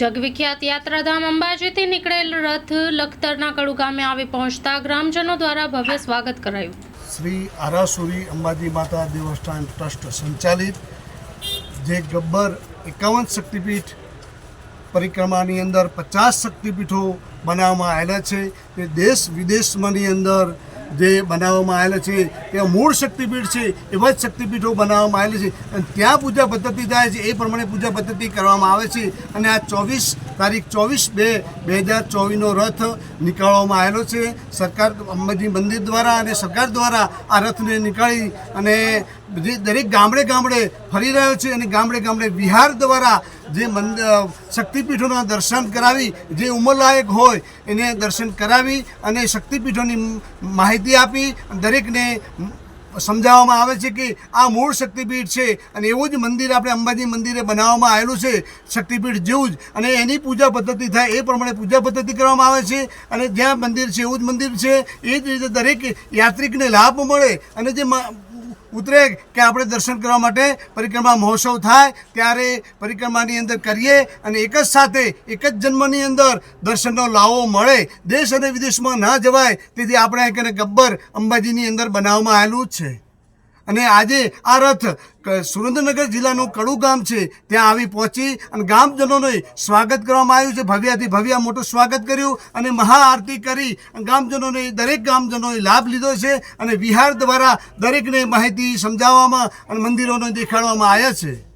જગવિખ્યાત યાત્રાધામ અંબાજીથી નીકળેલ રથ લખતરના કડુ ગામે આવી પહોંચતા ગ્રામજનો દ્વારા ભવ્ય સ્વાગત કરાયું. શ્રી આરાસુરી અંબાજી માતા દેવસ્થાન ટ્રસ્ટ સંચાલિત, જે ગબ્બર એકાવન શક્તિપીઠ પરિક્રમાની અંદર પચાસ શક્તિપીઠો બનાવવામાં આવેલા છે. તે દેશ વિદેશમાંની અંદર જે બનાવવામાં આવેલા છે તે મૂળ શક્તિપીઠ છે એવા જ શક્તિપીઠો બનાવવામાં આવેલી છે. અને ત્યાં પૂજા પદ્ધતિ થાય છે, એ પ્રમાણે પૂજા પદ્ધતિ કરવામાં આવે છે. અને આ ચોવીસ તારીખ ચોવીસ બે બે હજાર ચોવીસનો રથ નીકાળવામાં આવેલો છે. સરકાર, અંબાજી મંદિર દ્વારા અને સરકાર દ્વારા આ રથને નીકાળી અને દરેક ગામડે ગામડે ફરી રહ્યો છે અને ગામડે ગામડે વિહાર દ્વારા જે શક્તિપીઠોના દર્શન કરાવી, જે ઉંમરલાયક હોય, એને દર્શન કરાવી અને શક્તિપીઠોની માહિતી આપી. દરેકને સમજાવવામાં આવે છે કે આ મૂળ શક્તિપીઠ છે અને એવું જ મંદિર આપણે અંબાજી મંદિરે બનાવવામાં આવેલું છે, શક્તિપીઠ જેવું જ. અને એની પૂજા પદ્ધતિ થાય એ પ્રમાણે પૂજા પદ્ધતિ કરવામાં આવે છે. અને જ્યાં મંદિર છે એવું જ મંદિર છે. એ જ રીતે દરેક યાત્રિકને લાભ મળે અને જે ઉતરે કે આપણે દર્શન કરવા માટે પરિક્રમા મહોત્સવ થાય, ત્યારે પરિક્રમાની અંદર કરીએ અને એક જ સાથે, એક જ જન્મની અંદર દર્શનનો લાવો મળે. દેશ અને વિદેશમાં ના જવાય, તેથી આપણે કને ગબ્બર અંબાજીની અંદર બનાવવામાં આવેલું જ છે. અને આજે આ રથ સુરેન્દ્રનગર જિલ્લાનું કડુ ગામ છે. ત્યાં આવી પહોંચી અને ગામજનોને સ્વાગત કરવામાં આવ્યું છે. ભવ્યાથી ભવ્ય મોટું સ્વાગત કર્યું અને મહાઆરતી કરી ગામજનોને દરેક ગામજનોએ લાભ લીધો છે અને વિહાર દ્વારા દરેકને માહિતી સમજાવવામાં અને મંદિરોને દેખાડવામાં આવ્યા છે.